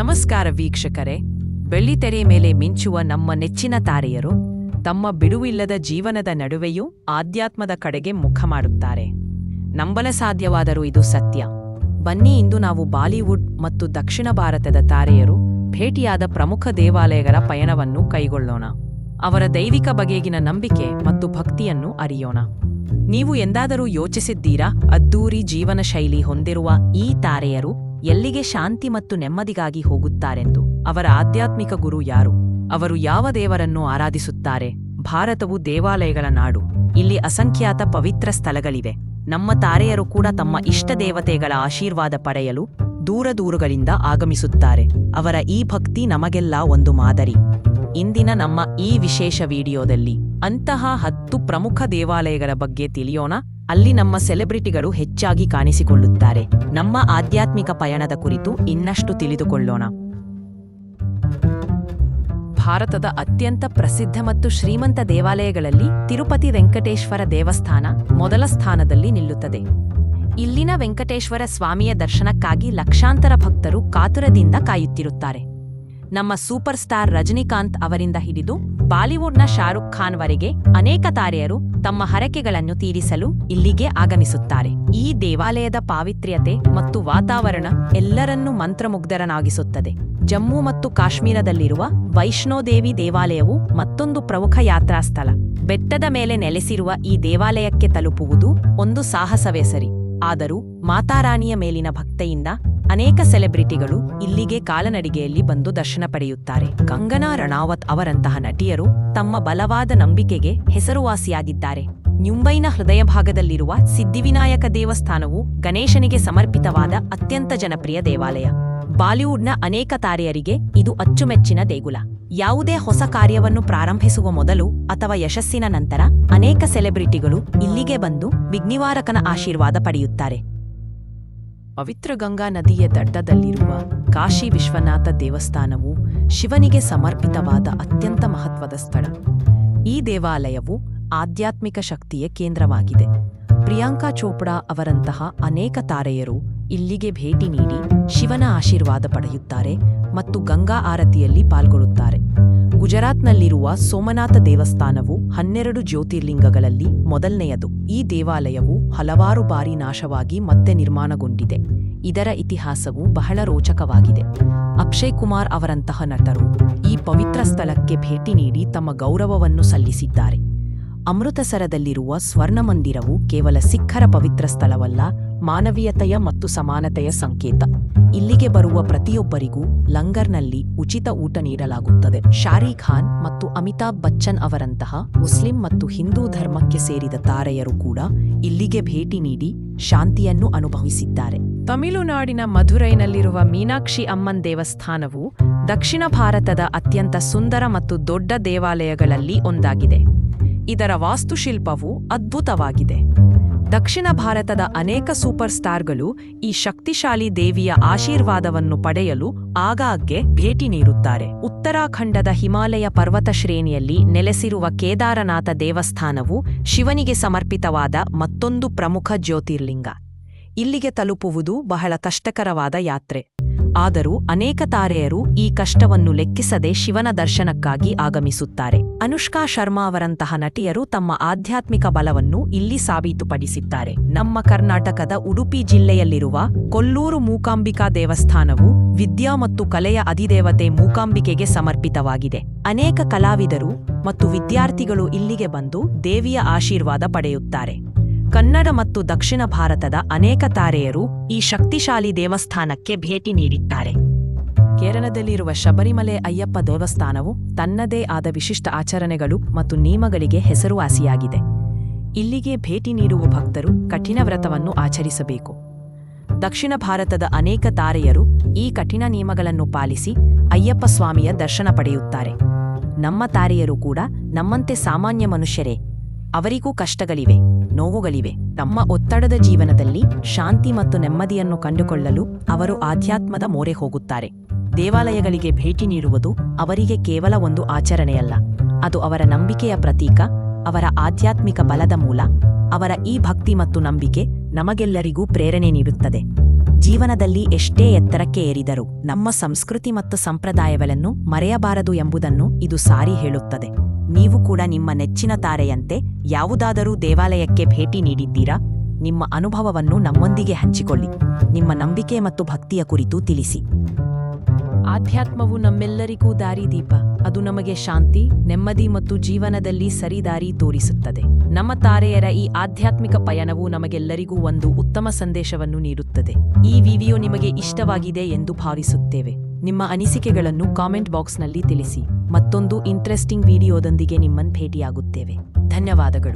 ನಮಸ್ಕಾರ ವೀಕ್ಷಕರೇ. ಬೆಳ್ಳಿತೆರೆ ಮೇಲೆ ಮಿಂಚುವ ನಮ್ಮ ನೆಚ್ಚಿನ ತಾರೆಯರು ತಮ್ಮ ಬಿಡುವಿಲ್ಲದ ಜೀವನದ ನಡುವೆಯೂ ಆಧ್ಯಾತ್ಮದ ಕಡೆಗೆ ಮುಖ ಮಾಡುತ್ತಾರೆ. ನಂಬಲ ಸಾಧ್ಯವಾದರೂ ಇದು ಸತ್ಯ. ಬನ್ನಿ ಇಂದು ನಾವು ಬಾಲಿವುಡ್ ಮತ್ತು ದಕ್ಷಿಣ ಭಾರತದ ತಾರೆಯರು ಭೇಟಿಯಾದ ಪ್ರಮುಖ ದೇವಾಲಯಗಳ ಪಯಣವನ್ನು ಕೈಗೊಳ್ಳೋಣ. ಅವರ ದೈವಿಕ ಬಗೆಗಿನ ನಂಬಿಕೆ ಮತ್ತು ಭಕ್ತಿಯನ್ನು ಅರಿಯೋಣ. ನೀವು ಎಂದಾದರೂ ಯೋಚಿಸಿದ್ದೀರಾ? ಅದ್ದೂರಿ ಜೀವನ ಶೈಲಿ ಹೊಂದಿರುವ ಈ ತಾರೆಯರು ಎಲ್ಲಿಗೆ ಶಾಂತಿ ಮತ್ತು ನೆಮ್ಮದಿಗಾಗಿ ಹೋಗುತ್ತಾರೆಂದು. ಅವರ ಆಧ್ಯಾತ್ಮಿಕ ಗುರು ಯಾರು? ಅವರು ಯಾವ ದೇವರನ್ನು ಆರಾಧಿಸುತ್ತಾರೆ? ಭಾರತವು ದೇವಾಲಯಗಳ ನಾಡು. ಇಲ್ಲಿ ಅಸಂಖ್ಯಾತ ಪವಿತ್ರ ಸ್ಥಳಗಳಿವೆ. ನಮ್ಮ ತಾರೆಯರು ಕೂಡ ತಮ್ಮ ಇಷ್ಟ ದೇವತೆಗಳ ಆಶೀರ್ವಾದ ಪಡೆಯಲು ದೂರ ದೂರುಗಳಿಂದ ಆಗಮಿಸುತ್ತಾರೆ. ಅವರ ಈ ಭಕ್ತಿ ನಮಗೆಲ್ಲ ಒಂದು ಮಾದರಿ. ಇಂದಿನ ನಮ್ಮ ಈ ವಿಶೇಷ ವಿಡಿಯೋದಲ್ಲಿ ಅಂತಹ ಹತ್ತು ಪ್ರಮುಖ ದೇವಾಲಯಗಳ ಬಗ್ಗೆ ತಿಳಿಯೋಣ. ಅಲ್ಲಿ ನಮ್ಮ ಸೆಲೆಬ್ರಿಟಿಗಳು ಹೆಚ್ಚಾಗಿ ಕಾಣಿಸಿಕೊಳ್ಳುತ್ತಾರೆ. ನಮ್ಮ ಆಧ್ಯಾತ್ಮಿಕ ಪಯಣದ ಕುರಿತು ಇನ್ನಷ್ಟು ತಿಳಿದುಕೊಳ್ಳೋಣ. ಭಾರತದ ಅತ್ಯಂತ ಪ್ರಸಿದ್ಧ ಮತ್ತು ಶ್ರೀಮಂತ ದೇವಾಲಯಗಳಲ್ಲಿ ತಿರುಪತಿ ವೆಂಕಟೇಶ್ವರ ದೇವಸ್ಥಾನ ಮೊದಲ ಸ್ಥಾನದಲ್ಲಿ ನಿಲ್ಲುತ್ತದೆ. ಇಲ್ಲಿನ ವೆಂಕಟೇಶ್ವರ ಸ್ವಾಮಿಯ ದರ್ಶನಕ್ಕಾಗಿ ಲಕ್ಷಾಂತರ ಭಕ್ತರು ಕಾತುರದಿಂದ ಕಾಯುತ್ತಿರುತ್ತಾರೆ. ನಮ್ಮ ಸೂಪರ್ ಸ್ಟಾರ್ ರಜನಿಕಾಂತ್ ಅವರಿಂದ ಹಿಡಿದು ಬಾಲಿವುಡ್ನ ಶಾರುಖ್ ಖಾನ್ ವರೆಗೆ ಅನೇಕ ತಾರೆಯರು ತಮ್ಮ ಹರಕೆಗಳನ್ನು ತೀರಿಸಲು ಇಲ್ಲಿಗೆ ಆಗಮಿಸುತ್ತಾರೆ. ಈ ದೇವಾಲಯದ ಪಾವಿತ್ರ್ಯತೆ ಮತ್ತು ವಾತಾವರಣ ಎಲ್ಲರನ್ನೂ ಮಂತ್ರಮುಗ್ಧರನಾಗಿಸುತ್ತದೆ ಜಮ್ಮು ಮತ್ತು ಕಾಶ್ಮೀರದಲ್ಲಿರುವ ವೈಷ್ಣೋದೇವಿ ದೇವಾಲಯವು ಮತ್ತೊಂದು ಪ್ರಮುಖ ಯಾತ್ರಾ ಸ್ಥಳ ಬೆಟ್ಟದ ಮೇಲೆ ನೆಲೆಸಿರುವ ಈ ದೇವಾಲಯಕ್ಕೆ ತಲುಪುವುದು ಒಂದು ಸಾಹಸವೇ ಸರಿ. ಆದರೂ ಮಾತಾರಾಣಿಯ ಮೇಲಿನ ಭಕ್ತೆಯಿಂದ ಅನೇಕ ಸೆಲೆಬ್ರಿಟಿಗಳು ಇಲ್ಲಿಗೆ ಕಾಲನಡಿಗೆಯಲ್ಲಿ ಬಂದು ದರ್ಶನ ಪಡೆಯುತ್ತಾರೆ. ಕಂಗನಾ ರಣಾವತ್ ಅವರಂತಹ ನಟಿಯರು ತಮ್ಮ ಬಲವಾದ ನಂಬಿಕೆಗೆ ಹೆಸರುವಾಸಿಯಾಗಿದ್ದಾರೆ. ಮುಂಬೈನ ಹೃದಯ ಭಾಗದಲ್ಲಿರುವ ಸಿದ್ಧಿವಿನಾಯಕ ದೇವಸ್ಥಾನವು ಗಣೇಶನಿಗೆ ಸಮರ್ಪಿತವಾದ ಅತ್ಯಂತ ಜನಪ್ರಿಯ ದೇವಾಲಯ. ಬಾಲಿವುಡ್ನ ಅನೇಕ ತಾರೆಯರಿಗೆ ಇದು ಅಚ್ಚುಮೆಚ್ಚಿನ ದೇಗುಲ. ಯಾವುದೇ ಹೊಸ ಕಾರ್ಯವನ್ನು ಪ್ರಾರಂಭಿಸುವ ಮೊದಲು ಅಥವಾ ಯಶಸ್ಸಿನ ನಂತರ ಅನೇಕ ಸೆಲೆಬ್ರಿಟಿಗಳು ಇಲ್ಲಿಗೆ ಬಂದು ವಿಘ್ನಿವಾರಕನ ಆಶೀರ್ವಾದ ಪಡೆಯುತ್ತಾರೆ. ಪವಿತ್ರ ಗಂಗಾ ನದಿಯ ದಡ್ಡದಲ್ಲಿರುವ ಕಾಶಿ ವಿಶ್ವನಾಥ ದೇವಸ್ಥಾನವು ಶಿವನಿಗೆ ಸಮರ್ಪಿತವಾದ ಅತ್ಯಂತ ಮಹತ್ವದ ಸ್ಥಳ. ಈ ದೇವಾಲಯವು ಆಧ್ಯಾತ್ಮಿಕ ಶಕ್ತಿಯ ಕೇಂದ್ರವಾಗಿದೆ. ಪ್ರಿಯಾಂಕಾ ಚೋಪ್ಡಾ ಅವರಂತಹ ಅನೇಕ ತಾರೆಯರು ಇಲ್ಲಿಗೆ ಭೇಟಿ ನೀಡಿ ಶಿವನ ಆಶೀರ್ವಾದ ಪಡೆಯುತ್ತಾರೆ ಮತ್ತು ಗಂಗಾ ಆರತಿಯಲ್ಲಿ ಪಾಲ್ಗೊಳ್ಳುತ್ತಾರೆ. ಗುಜರಾತ್ನಲ್ಲಿರುವ ಸೋಮನಾಥ ದೇವಸ್ಥಾನವು ಹನ್ನೆರಡು ಜ್ಯೋತಿರ್ಲಿಂಗಗಳಲ್ಲಿ ಮೊದಲನೆಯದು. ಈ ದೇವಾಲಯವು ಹಲವಾರು ಬಾರಿ ನಾಶವಾಗಿ ಮತ್ತೆ ನಿರ್ಮಾಣಗೊಂಡಿದೆ. ಇದರ ಇತಿಹಾಸವು ಬಹಳ ರೋಚಕವಾಗಿದೆ. ಅಕ್ಷಯ್ ಕುಮಾರ್ ಅವರಂತಹ ನಟರು ಈ ಪವಿತ್ರ ಸ್ಥಳಕ್ಕೆ ಭೇಟಿ ನೀಡಿ ತಮ್ಮ ಗೌರವವನ್ನು ಸಲ್ಲಿಸಿದ್ದಾರೆ. ಅಮೃತಸರದಲ್ಲಿರುವ ಸ್ವರ್ಣಮಂದಿರವು ಕೇವಲ ಸಿಖ್ಖರ ಪವಿತ್ರ ಸ್ಥಳವಲ್ಲ ಮಾನವೀಯತೆಯ ಮತ್ತು ಸಮಾನತೆಯ ಸಂಕೇತ. ಇಲ್ಲಿಗೆ ಬರುವ ಪ್ರತಿಯೊಬ್ಬರಿಗೂ ಲಂಗರ್ನಲ್ಲಿ ಉಚಿತ ಊಟ ನೀಡಲಾಗುತ್ತದೆ. ಶಾರಿ ಖಾನ್ ಮತ್ತು ಅಮಿತಾಬ್ ಬಚ್ಚನ್ ಅವರಂತಹ ಮುಸ್ಲಿಂ ಮತ್ತು ಹಿಂದೂ ಧರ್ಮಕ್ಕೆ ಸೇರಿದ ತಾರೆಯರು ಕೂಡ ಇಲ್ಲಿಗೆ ಭೇಟಿ ನೀಡಿ ಶಾಂತಿಯನ್ನು ಅನುಭವಿಸಿದ್ದಾರೆ. ತಮಿಳುನಾಡಿನ ಮಧುರೈನಲ್ಲಿರುವ ಮೀನಾಕ್ಷಿ ಅಮ್ಮನ್ ದೇವಸ್ಥಾನವು ದಕ್ಷಿಣ ಭಾರತದ ಅತ್ಯಂತ ಸುಂದರ ಮತ್ತು ದೊಡ್ಡ ದೇವಾಲಯಗಳಲ್ಲಿ ಒಂದಾಗಿದೆ. ಇದರ ವಾಸ್ತುಶಿಲ್ಪವು ಅದ್ಭುತವಾಗಿದೆ. ದಕ್ಷಿಣ ಭಾರತದ ಅನೇಕ ಸೂಪರ್ ಸ್ಟಾರ್ಗಳು ಈ ಶಕ್ತಿಶಾಲಿ ದೇವಿಯ ಆಶೀರ್ವಾದವನ್ನು ಪಡೆಯಲು ಆಗಾಗ್ಗೆ ಭೇಟಿ ನೀಡುತ್ತಾರೆ. ಉತ್ತರಾಖಂಡದ ಹಿಮಾಲಯ ಪರ್ವತ ಶ್ರೇಣಿಯಲ್ಲಿ ನೆಲೆಸಿರುವ ಕೇದಾರನಾಥ ದೇವಸ್ಥಾನವು ಶಿವನಿಗೆ ಸಮರ್ಪಿತವಾದ ಮತ್ತೊಂದು ಪ್ರಮುಖ ಜ್ಯೋತಿರ್ಲಿಂಗ. ಇಲ್ಲಿಗೆ ತಲುಪುವುದು ಬಹಳ ಕಷ್ಟಕರವಾದ ಯಾತ್ರೆ. ಆದರೂ ಅನೇಕ ತಾರೆಯರು ಈ ಕಷ್ಟವನ್ನು ಲೆಕ್ಕಿಸದೆ ಶಿವನ ದರ್ಶನಕ್ಕಾಗಿ ಆಗಮಿಸುತ್ತಾರೆ. ಅನುಷ್ಕಾ ಶರ್ಮಾ ಅವರಂತಹ ನಟಿಯರು ತಮ್ಮ ಆಧ್ಯಾತ್ಮಿಕ ಬಲವನ್ನು ಇಲ್ಲಿ ಸಾಬೀತುಪಡಿಸಿದ್ದಾರೆ. ನಮ್ಮ ಕರ್ನಾಟಕದ ಉಡುಪಿ ಜಿಲ್ಲೆಯಲ್ಲಿರುವ ಕೊಲ್ಲೂರು ಮೂಕಾಂಬಿಕಾ ದೇವಸ್ಥಾನವು ವಿದ್ಯಾ ಮತ್ತು ಕಲೆಯ ಅಧಿದೇವತೆ ಮೂಕಾಂಬಿಕೆಗೆ ಸಮರ್ಪಿತವಾಗಿದೆ. ಅನೇಕ ಕಲಾವಿದರು ಮತ್ತು ವಿದ್ಯಾರ್ಥಿಗಳು ಇಲ್ಲಿಗೆ ಬಂದು ದೇವಿಯ ಆಶೀರ್ವಾದ ಪಡೆಯುತ್ತಾರೆ. ಕನ್ನಡ ಮತ್ತು ದಕ್ಷಿಣ ಭಾರತದ ಅನೇಕ ತಾರೆಯರು ಈ ಶಕ್ತಿಶಾಲಿ ದೇವಸ್ಥಾನಕ್ಕೆ ಭೇಟಿ ನೀಡಿದ್ದಾರೆ. ಕೇರಳದಲ್ಲಿರುವ ಶಬರಿಮಲೆ ಅಯ್ಯಪ್ಪ ದೇವಸ್ಥಾನವು ತನ್ನದೇ ಆದ ವಿಶಿಷ್ಟ ಆಚರಣೆಗಳು ಮತ್ತು ನಿಯಮಗಳಿಗೆ ಹೆಸರುವಾಸಿಯಾಗಿದೆ. ಇಲ್ಲಿಗೆ ಭೇಟಿ ನೀಡುವ ಭಕ್ತರು ಕಠಿಣ ವ್ರತವನ್ನು ಆಚರಿಸಬೇಕು. ದಕ್ಷಿಣ ಭಾರತದ ಅನೇಕ ತಾರೆಯರು ಈ ಕಠಿಣ ನಿಯಮಗಳನ್ನು ಪಾಲಿಸಿ ಅಯ್ಯಪ್ಪ ಸ್ವಾಮಿಯ ದರ್ಶನ ಪಡೆಯುತ್ತಾರೆ. ನಮ್ಮ ತಾರೆಯರು ಕೂಡ ನಮ್ಮಂತೆ ಸಾಮಾನ್ಯ ಮನುಷ್ಯರೇ, ಅವರಿಗೂ ಕಷ್ಟಗಳಿವೆ. ನೋವುಗಳಿವೆ. ತಮ್ಮ ಒತ್ತಡದ ಜೀವನದಲ್ಲಿ ಶಾಂತಿ ಮತ್ತು ನೆಮ್ಮದಿಯನ್ನು ಕಂಡುಕೊಳ್ಳಲು ಅವರು ಆಧ್ಯಾತ್ಮದ ಮೋರೆ ಹೋಗುತ್ತಾರೆ. ದೇವಾಲಯಗಳಿಗೆ ಭೇಟಿ ನೀಡುವುದು ಅವರಿಗೆ ಕೇವಲ ಒಂದು ಆಚರಣೆಯಲ್ಲ. ಅದು ಅವರ ನಂಬಿಕೆಯ ಪ್ರತೀಕ, ಅವರ ಆಧ್ಯಾತ್ಮಿಕ ಬಲದ ಮೂಲ, ಅವರ ಈ ಭಕ್ತಿ ಮತ್ತು ನಂಬಿಕೆ ನಮಗೆಲ್ಲರಿಗೂ ಪ್ರೇರಣೆ ನೀಡುತ್ತದೆ. ಜೀವನದಲ್ಲಿ ಎಷ್ಟೇ ಎತ್ತರಕ್ಕೆ ಏರಿದರೂ ನಮ್ಮ ಸಂಸ್ಕೃತಿ ಮತ್ತು ಸಂಪ್ರದಾಯಗಳನ್ನು ಮರೆಯಬಾರದು ಎಂಬುದನ್ನು ಇದು ಸಾರಿ ಹೇಳುತ್ತದೆ. ನೀವು ಕೂಡ ನಿಮ್ಮ ನೆಚ್ಚಿನ ತಾರೆಯಂತೆ ಯಾವುದಾದರೂ ದೇವಾಲಯಕ್ಕೆ ಭೇಟಿ ನೀಡಿದ್ದೀರಾ? ನಿಮ್ಮ ಅನುಭವವನ್ನು ನಮ್ಮೊಂದಿಗೆ ಹಂಚಿಕೊಳ್ಳಿ. ನಿಮ್ಮ ನಂಬಿಕೆ ಮತ್ತು ಭಕ್ತಿಯ ಕುರಿತು ತಿಳಿಸಿ. ಆಧ್ಯಾತ್ಮವು ನಮ್ಮೆಲ್ಲರಿಗೂ ದಾರಿದೀಪ ಅದು ನಮಗೆ ಶಾಂತಿ, ನೆಮ್ಮದಿ ಮತ್ತು ಜೀವನದಲ್ಲಿ ಸರಿದಾರಿ ತೋರಿಸುತ್ತದೆ. ನಮ್ಮ ತಾರೆಯರ ಈ ಆಧ್ಯಾತ್ಮಿಕ ಪಯಣವು ನಮಗೆಲ್ಲರಿಗೂ ಒಂದು ಉತ್ತಮ ಸಂದೇಶವನ್ನು ನೀಡುತ್ತದೆ. ಈ ವಿಡಿಯೋ ನಿಮಗೆ ಇಷ್ಟವಾಗಿದೆ ಎಂದು ಭಾವಿಸುತ್ತೇವೆ. ನಿಮ್ಮ ಅನಿಸಿಕೆಗಳನ್ನು ಕಾಮೆಂಟ್ ಬಾಕ್ಸ್ನಲ್ಲಿ ತಿಳಿಸಿ. ಮತ್ತೊಂದು ಇಂಟ್ರೆಸ್ಟಿಂಗ್ ವಿಡಿಯೋದೊಂದಿಗೆ ನಿಮ್ಮನ್ನು ಭೇಟಿಯಾಗುತ್ತೇವೆ. ಧನ್ಯವಾದಗಳು.